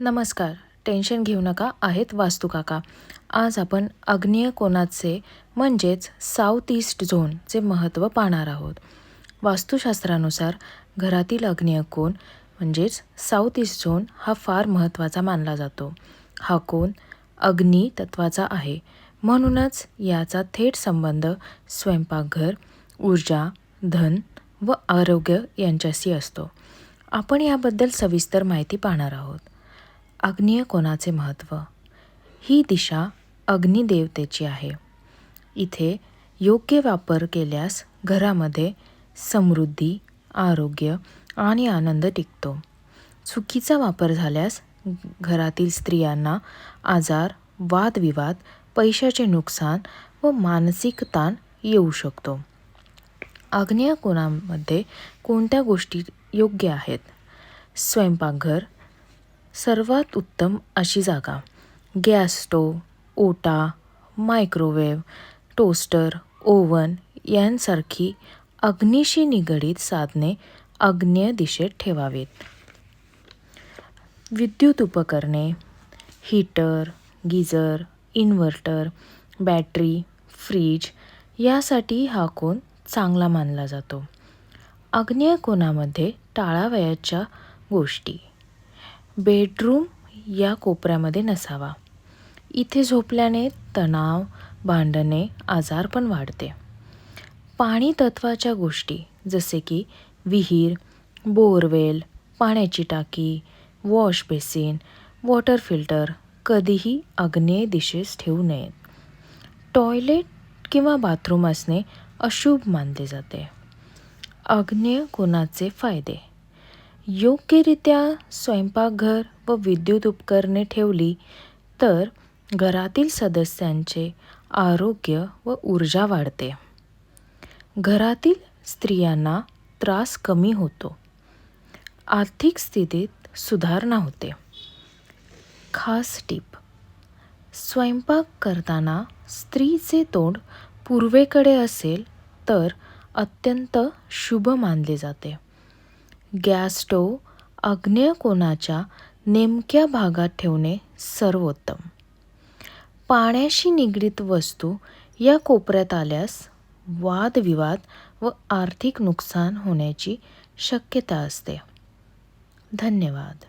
नमस्कार. टेन्शन घेऊ नका. आहेत वास्तू काका. आज आपण आग्नेय कोणाचे म्हणजेच साऊथ ईस्ट झोनचे महत्त्व पाहणार आहोत. वास्तुशास्त्रानुसार घरातील आग्नेय कोण म्हणजेच साऊथ ईस्ट झोन हा फार महत्त्वाचा मानला जातो. हा कोण अग्नी तत्वाचा आहे. म्हणूनच याचा थेट संबंध स्वयंपाकघर ऊर्जा धन व आरोग्य यांच्याशी असतो. आपण याबद्दल सविस्तर माहिती पाहणार आहोत. आग्नेय कोणाचे महत्त्व? ही दिशा अग्निदेवतेची आहे. इथे योग्य वापर केल्यास घरामध्ये समृद्धी आरोग्य आणि आनंद टिकतो. चुकीचा वापर झाल्यास घरातील स्त्रियांना आजार वादविवाद पैशाचे नुकसान व मानसिक ताण येऊ शकतो. आग्नेय कोणामध्ये कोणत्या गोष्टी योग्य आहेत? स्वयंपाकघर सर्वात उत्तम अशी जागा. गॅस स्टोव ओटा मायक्रोवेव्ह टोस्टर ओव्हन यांसारखी अग्नीशी निगडीत साधने आग्नेय दिशेत ठेवावीत. विद्युत उपकरणे heater geyser inverter battery fridge यासाठी हा कोण चांगला मानला जातो. आग्नेय कोणामध्ये टाळावयाच्या गोष्टी. बेडरूम या कोपऱ्यामध्ये नसावा. इथे झोपल्याने तणाव भांडणे आजार पण वाढते. पाणी तत्वाच्या गोष्टी जसे की विहीर बोरवेल पाण्याची टाकी वॉश बेसिन वॉटर फिल्टर कधीही आग्नेय दिशेस ठेवू नयेत. टॉयलेट किंवा बाथरूम असणे अशुभ मानले जाते. आग्नेय कोणाचे फायदे? योग्यरित्या स्वयंपाकघर व विद्युत उपकरणे ठेवली तर घरातील सदस्यांचे आरोग्य व ऊर्जा वाढते. घरातील स्त्रियांना त्रास कमी होतो. आर्थिक स्थितीत सुधारणा होते. खास टीप स्वयंपाक करताना स्त्रीचे तोंड पूर्वेकडे असेल तर अत्यंत शुभ मानले जाते. गॅस स्टोव आग्नेय कोणाच्या नेमक्या भागात ठेवणे सर्वोत्तम. पाण्याशी निगडीत वस्तू या कोपऱ्यात आल्यास वादविवाद व आर्थिक नुकसान होण्याची शक्यता असते. धन्यवाद.